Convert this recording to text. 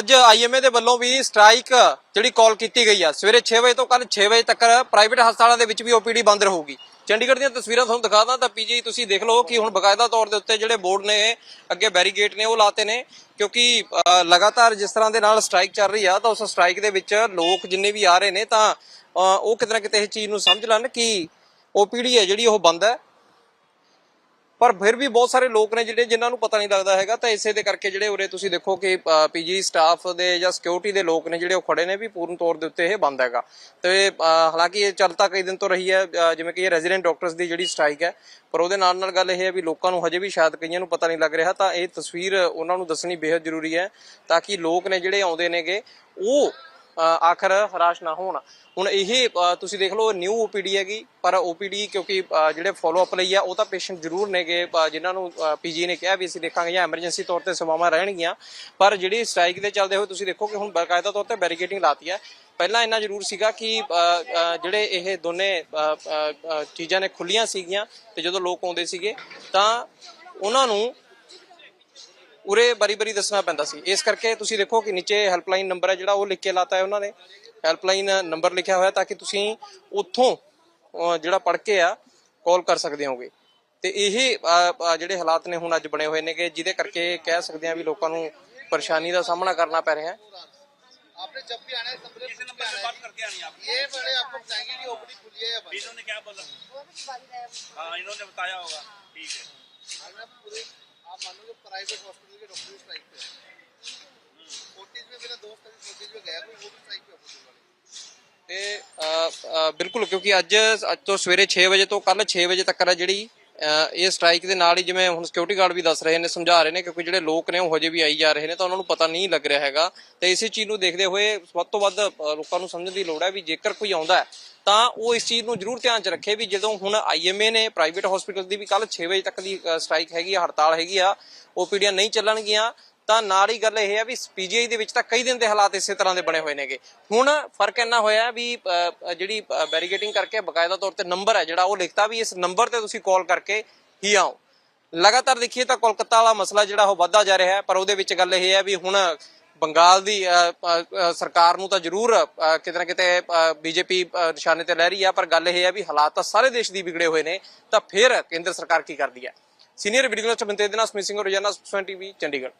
ਅੱਜ ਆਈਐਮਏ ਦੇ ਵੱਲੋਂ ਵੀ ਸਟ੍ਰਾਈਕ ਜਿਹੜੀ ਕਾਲ ਕੀਤੀ ਗਈ ਆ, ਸਵੇਰੇ 6 ਵਜੇ ਤੋਂ ਕੱਲ 6 ਵਜੇ ਤੱਕ ਪ੍ਰਾਈਵੇਟ ਹਸਪਤਾਲਾਂ ਦੇ ਵਿੱਚ ਵੀ ਓਪੀਡੀ ਬੰਦ ਰਹੂਗੀ। ਚੰਡੀਗੜ੍ਹ ਦੀਆਂ ਤਸਵੀਰਾਂ ਤੁਹਾਨੂੰ ਦਿਖਾਦਾ ਤਾਂ ਪੀਜੀ ਤੁਸੀਂ ਦੇਖ ਲਓ ਕਿ ਹੁਣ ਬਕਾਇਦਾ ਤੌਰ ਦੇ ਉੱਤੇ ਜਿਹੜੇ ਬੋਰਡ ਨੇ, ਅੱਗੇ ਬੈਰੀਗੇਟ ਨੇ ਉਹ ਲਾਤੇ ਨੇ, ਕਿਉਂਕਿ ਲਗਾਤਾਰ ਜਿਸ ਤਰ੍ਹਾਂ ਦੇ ਨਾਲ ਸਟ੍ਰਾਈਕ ਚੱਲ ਰਹੀ ਆ, ਤਾਂ ਉਸ ਸਟ੍ਰਾਈਕ ਦੇ ਵਿੱਚ ਲੋਕ ਜਿੰਨੇ ਵੀ ਆ ਰਹੇ ਨੇ ਤਾਂ ਉਹ ਕਿਤੇ ਨਾ ਕਿਤੇ ਇਹ ਚੀਜ਼ ਨੂੰ ਸਮਝ ਲੈਣ ਕਿ ਓਪੀਡੀ ਹੈ ਜਿਹੜੀ ਉਹ ਬੰਦ ਹੈ। ਪਰ ਫਿਰ ਵੀ ਬਹੁਤ ਸਾਰੇ ਲੋਕ ਨੇ ਜਿਹੜੇ ਜਿਨ੍ਹਾਂ ਨੂੰ ਪਤਾ ਨਹੀਂ ਲੱਗਦਾ ਹੈਗਾ, ਤਾਂ ਇਸੇ ਦੇ ਕਰਕੇ ਜਿਹੜੇ ਉਰੇ ਤੁਸੀਂ ਦੇਖੋ ਕਿ ਪੀਜੀ ਸਟਾਫ ਦੇ ਜਾਂ ਸਿਕਿਉਰਿਟੀ ਦੇ ਲੋਕ ਨੇ ਜਿਹੜੇ ਉਹ ਖੜੇ ਨੇ ਵੀ ਪੂਰਨ ਤੌਰ ਦੇ ਉੱਤੇ ਇਹ ਬੰਦ ਹੈਗਾ। ਤੇ ਹਾਲਾਂਕਿ ਇਹ ਚੱਲਤਾ ਕਈ ਦਿਨ ਤੋਂ ਰਹੀ ਹੈ ਜਿਵੇਂ ਕਿ ਇਹ ਰੈਜ਼ੀਡੈਂਟ ਡਾਕਟਰਸ ਦੀ ਜਿਹੜੀ ਸਟ੍ਰਾਈਕ ਹੈ, ਪਰ ਉਹਦੇ ਨਾਲ ਨਾਲ ਗੱਲ ਇਹ ਹੈ ਵੀ ਲੋਕਾਂ ਨੂੰ ਹਜੇ ਵੀ ਸ਼ਾਇਦ ਕਈਆਂ ਨੂੰ ਪਤਾ ਨਹੀਂ ਲੱਗ ਰਿਹਾ, ਤਾਂ ਇਹ ਤਸਵੀਰ ਉਹਨਾਂ ਨੂੰ ਦੱਸਣੀ ਬੇहद ਜ਼ਰੂਰੀ ਹੈ, ਤਾਂ ਕਿ ਲੋਕ ਨੇ ਜਿਹੜੇ ਆਉਂਦੇ ਨੇਗੇ, ਉਹ ਆਖਰ ਹਰਾਸ਼ ਨਾ ਹੋਣ। ਹੁਣ ਇਹ ਤੁਸੀਂ ਦੇਖ ਲਓ ਨਿਊ ਓਪੀਡੀ ਹੈਗੀ ਪਰ ਓਪੀਡੀ ਕਿਉਂਕਿ ਜਿਹੜੇ ਫਾਲੋ ਅਪ ਲਈ ਆ ਉਹ ਤਾਂ ਪੇਸ਼ੈਂਟ ਜ਼ਰੂਰ ਨੇਗੇ ਅ, ਜਿਨ੍ਹਾਂ ਨੂੰ ਪੀਜੀ ਨੇ ਕਿਹਾ ਵੀ ਅਸੀਂ ਦੇਖਾਂਗੇ ਜਾਂ ਐਮਰਜੈਂਸੀ ਤੌਰ ਤੇ ਸੇਵਾਵਾਂ ਰਹਿਣਗੀਆਂ। ਪਰ ਜਿਹੜੀ ਸਟ੍ਰਾਈਕ ਦੇ ਚੱਲਦੇ ਹੋਏ ਤੁਸੀਂ ਦੇਖੋ ਕਿ ਹੁਣ ਬਕਾਇਦਾ ਤੌਰ ਤੇ ਬੈਰੀਕੇਡਿੰਗ ਲਾਤੀ ਹੈ ਪਹਿਲਾਂ ਇੰਨਾ ਜ਼ਰੂਰ ਸੀਗਾ ਕਿ ਜਿਹੜੇ ਇਹ ਦੋਨੇ ਚੀਜ਼ਾਂ ਨੇ ਖੁੱਲੀਆਂ ਸੀਗੀਆਂ ਤੇ ਜਦੋਂ ਲੋਕ ਆਉਂਦੇ ਸੀਗੇ ਤਾਂ ਉਹਨਾਂ ਨੂੰ ਉਰੇ ਬਾਰੀ-ਬਾਰੀ ਦੱਸਣਾ ਪੈਂਦਾ ਸੀ ਇਸ ਕਰਕੇ ਤੁਸੀਂ ਦੇਖੋ ਕਿ ਨੀਚੇ ਹੈਲਪਲਾਈਨ ਨੰਬਰ ਹੈ ਜਿਹੜਾ ਉਹ ਲਿਖ ਕੇ ਲਾਤਾ ਹੈ ਉਹਨਾਂ ਨੇ ਹੈਲਪਲਾਈਨ ਨੰਬਰ ਲਿਖਿਆ ਹੋਇਆ ਤਾਂ ਕਿ ਤੁਸੀਂ ਉੱਥੋਂ ਅਹ, ਜਿਹੜਾ ਪੜ ਕੇ ਆ ਕਾਲ ਕਰ ਸਕਦੇ ਹੋਗੇ ਤੇ ਇਹ ਅਹ, ਅਹ, ਜਿਹੜੇ ਹਾਲਾਤ ਨੇ ਹੁਣ ਅੱਜ ਬਣੇ ਹੋਏ ਨੇਗੇ ਜਿਹਦੇ ਕਰਕੇ ਕਹਿ ਸਕਦੇ ਆ ਵੀ ਲੋਕਾਂ ਨੂੰ ਪਰੇਸ਼ਾਨੀ ਦਾ ਸਾਹਮਣਾ ਕਰਨਾ ਪੈ ਰਿਹਾ ਹੈ आपने जब भी आना है सबसे किसी नंबर पे बात करके आनी है आप ये बड़े आपको बताएंगे कि ओपनिंग खुली है या बंद इन्होंने क्या बोला हाँ इन्होंने बताया होगा ठीक है है अगर आप पूरे आप मानोगे प्राइवेट हॉस्पिटल के डॉक्टर भी स्ट्राइक पे है फोर्टीज में मेरा दोस्त अभी फोर्टीज में गया कोई वो भी स्ट्राइक पे हॉस्पिटल वाले ਤੇ ਅ, ਅ, ਬਿਲਕੁਲ ਕਿਉਂਕਿ ਅੱਜ ਅੱਜ ਤੋਂ ਸਵੇਰੇ 6 ਵਜੇ ਤੋਂ ਕੱਲ 6 ਵਜੇ ਤੱਕ ਆ ਜਿਹੜੀ ਅ, ਇਹ ਸਟ੍ਰਾਈਕ ਦੇ ਨਾਲ ਹੀ ਜਿਵੇਂ ਹੁਣ ਸਿਕਿਉਰਿਟੀ ਗਾਰਡ ਵੀ ਦੱਸ ਰਹੇ ਨੇ, ਸਮਝਾ ਰਹੇ ਨੇ ਕਿਉਂਕਿ ਜਿਹੜੇ ਲੋਕ ਨੇ ਉਹ ਹਜੇ ਵੀ ਆਈ ਜਾ ਰਹੇ ਨੇ, ਤਾਂ ਉਹਨਾਂ ਨੂੰ ਪਤਾ ਨਹੀਂ ਲੱਗ ਰਿਹਾ ਹੈਗਾ। ਤੇ ਇਸੇ ਚੀਜ਼ ਨੂੰ ਦੇਖਦੇ ਹੋਏ ਵੱਧ ਤੋਂ ਵੱਧ ਲੋਕਾਂ ਨੂੰ ਸਮਝਣ ਦੀ ਲੋੜ ਹੈ ਵੀ ਜੇਕਰ ਕੋਈ ਆਉਂਦਾ ਤਾਂ ਉਹ ਇਸ ਚੀਜ਼ ਨੂੰ ਜ਼ਰੂਰ ਧਿਆਨ 'ਚ ਰੱਖੇ ਵੀ ਜਦੋਂ ਹੁਣ ਆਈਐਮਏ ਨੇ ਪ੍ਰਾਈਵੇਟ ਹਸਪੀਟਲ ਦੀ ਵੀ ਕੱਲ 6 ਵਜੇ ਤੱਕ ਦੀ ਸਟ੍ਰਾਈਕ ਹੈਗੀ ਆ, ਹੜਤਾਲ ਹੈਗੀ ਆ ਓਪੀਡੀਆਂ ਨਹੀਂ ਚੱਲਣਗੀਆਂ। ਤਾਂ ਨਾਲ ਹੀ ਗੱਲ ਇਹ ਹੈ ਵੀ ਪੀਜੀਆਈ ਦੇ ਵਿੱਚ ਤਾਂ ਕਈ ਦਿਨ ਦੇ ਹਾਲਾਤ ਇਸੇ ਤਰ੍ਹਾਂ ਦੇ ਬਣੇ ਹੋਏ ਨੇਗੇ। ਹੁਣ ਫ਼ਰਕ ਇੰਨਾ ਹੋਇਆ ਵੀ ਜਿਹੜੀ ਬੈਰੀਗੇਟਿੰਗ ਕਰਕੇ ਬਕਾਇਦਾ ਤੌਰ ਤੇ ਨੰਬਰ ਹੈ ਜਿਹੜਾ ਉਹ ਲਿਖਤਾ ਵੀ ਇਸ ਨੰਬਰ ਤੇ ਤੁਸੀਂ ਕਾਲ ਕਰਕੇ ਹੀ ਆਓ। ਲਗਾਤਾਰ ਦੇਖੀਏ ਤਾਂ ਕੋਲਕਾਤਾ ਵਾਲਾ ਮਸਲਾ ਜਿਹੜਾ ਉਹ ਵੱਧਦਾ ਜਾ ਰਿਹਾ ਹੈ, ਪਰ ਉਹਦੇ ਵਿੱਚ ਗੱਲ ਇਹ ਹੈ ਵੀ ਹੁਣ ਬੰਗਾਲ ਦੀ ਸਰਕਾਰ ਨੂੰ ਤਾਂ ਜ਼ਰੂਰ ਕਿਤੇ ਨਾ ਕਿਤੇ ਬੀਜੇਪੀ ਨਿਸ਼ਾਨੇ ਤੇ ਲੈ ਰਹੀ ਹੈ ਪਰ ਗੱਲ ਇਹ ਹੈ ਵੀ ਹਾਲਾਤ ਤਾਂ ਸਾਰੇ ਦੇਸ਼ ਦੀ ਵਿਗੜੇ ਹੋਏ ਨੇ, ਤਾਂ ਫਿਰ ਕੇਂਦਰ ਸਰਕਾਰ ਕੀ ਕਰਦੀ ਹੈ? ਸੀਨੀਅਰ ਵੀਡੀਓ ਜਰਨਲਿਸਟ ਬੰਤੇ ਦੇ ਨਾਲ ਸਮਿਤ ਰੋਜ਼ਾਨਾ ਸਪੋਕਸਮੈਨ ਟੀਵੀ ਚੰਡੀਗੜ੍ਹ।